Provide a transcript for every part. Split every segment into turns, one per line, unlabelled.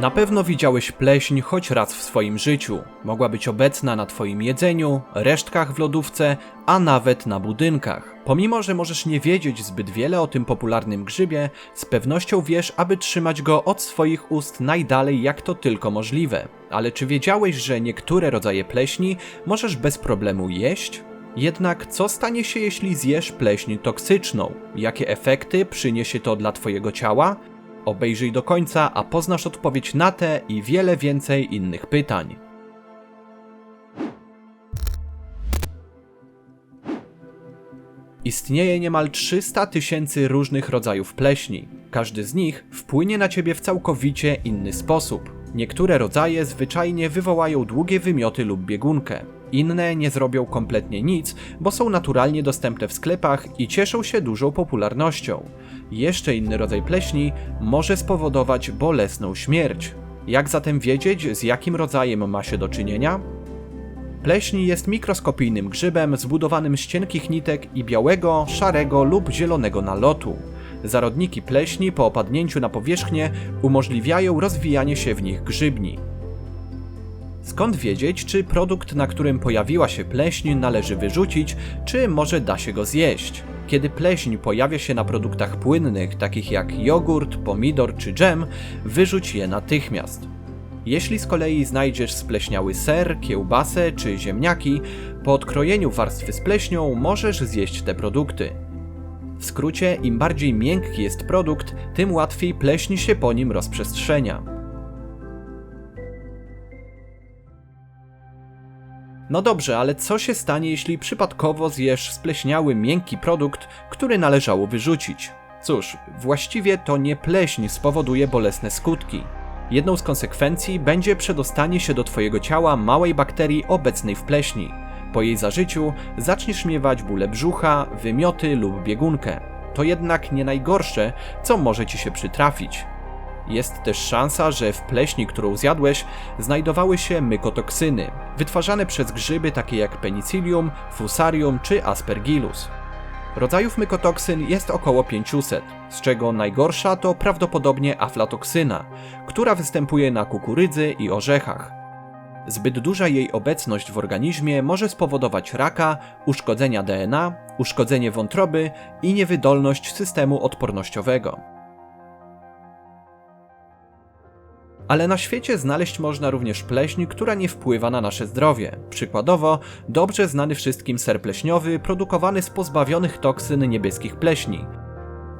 Na pewno widziałeś pleśń choć raz w swoim życiu. Mogła być obecna na twoim jedzeniu, resztkach w lodówce, a nawet na budynkach. Pomimo, że możesz nie wiedzieć zbyt wiele o tym popularnym grzybie, z pewnością wiesz, aby trzymać go od swoich ust najdalej jak to tylko możliwe. Ale czy wiedziałeś, że niektóre rodzaje pleśni możesz bez problemu jeść? Jednak co stanie się, jeśli zjesz pleśń toksyczną? Jakie efekty przyniesie to dla Twojego ciała? Obejrzyj do końca, a poznasz odpowiedź na te i wiele więcej innych pytań. Istnieje niemal 300 tysięcy różnych rodzajów pleśni. Każdy z nich wpłynie na ciebie w całkowicie inny sposób. Niektóre rodzaje zwyczajnie wywołają długie wymioty lub biegunkę. Inne nie zrobią kompletnie nic, bo są naturalnie dostępne w sklepach i cieszą się dużą popularnością. Jeszcze inny rodzaj pleśni może spowodować bolesną śmierć. Jak zatem wiedzieć, z jakim rodzajem ma się do czynienia? Pleśń jest mikroskopijnym grzybem zbudowanym z cienkich nitek i białego, szarego lub zielonego nalotu. Zarodniki pleśni po opadnięciu na powierzchnię umożliwiają rozwijanie się w nich grzybni. Skąd wiedzieć, czy produkt, na którym pojawiła się pleśń, należy wyrzucić, czy może da się go zjeść? Kiedy pleśń pojawia się na produktach płynnych, takich jak jogurt, pomidor czy dżem, wyrzuć je natychmiast. Jeśli z kolei znajdziesz spleśniały ser, kiełbasę czy ziemniaki, po odkrojeniu warstwy z pleśnią możesz zjeść te produkty. W skrócie, im bardziej miękki jest produkt, tym łatwiej pleśń się po nim rozprzestrzenia. No dobrze, ale co się stanie, jeśli przypadkowo zjesz spleśniały, miękki produkt, który należało wyrzucić? Cóż, właściwie to nie pleśń spowoduje bolesne skutki. Jedną z konsekwencji będzie przedostanie się do Twojego ciała małej bakterii obecnej w pleśni. Po jej zażyciu zaczniesz miewać bóle brzucha, wymioty lub biegunkę. To jednak nie najgorsze, co może Ci się przytrafić. Jest też szansa, że w pleśni, którą zjadłeś, znajdowały się mykotoksyny, wytwarzane przez grzyby takie jak penicillium, fusarium czy aspergillus. Rodzajów mykotoksyn jest około 500, z czego najgorsza to prawdopodobnie aflatoksyna, która występuje na kukurydzy i orzechach. Zbyt duża jej obecność w organizmie może spowodować raka, uszkodzenia DNA, uszkodzenie wątroby i niewydolność systemu odpornościowego. Ale na świecie znaleźć można również pleśń, która nie wpływa na nasze zdrowie. Przykładowo, dobrze znany wszystkim ser pleśniowy produkowany z pozbawionych toksyn niebieskich pleśni.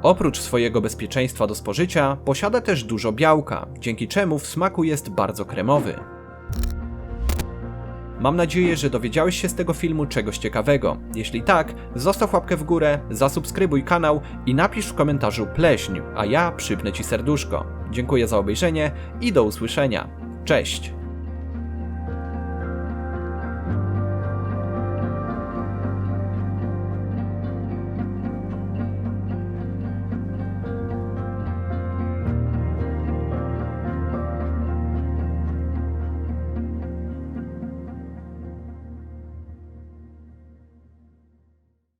Oprócz swojego bezpieczeństwa do spożycia, posiada też dużo białka, dzięki czemu w smaku jest bardzo kremowy. Mam nadzieję, że dowiedziałeś się z tego filmu czegoś ciekawego. Jeśli tak, zostaw łapkę w górę, zasubskrybuj kanał i napisz w komentarzu pleśń, a ja przypnę Ci serduszko. Dziękuję za obejrzenie i do usłyszenia. Cześć!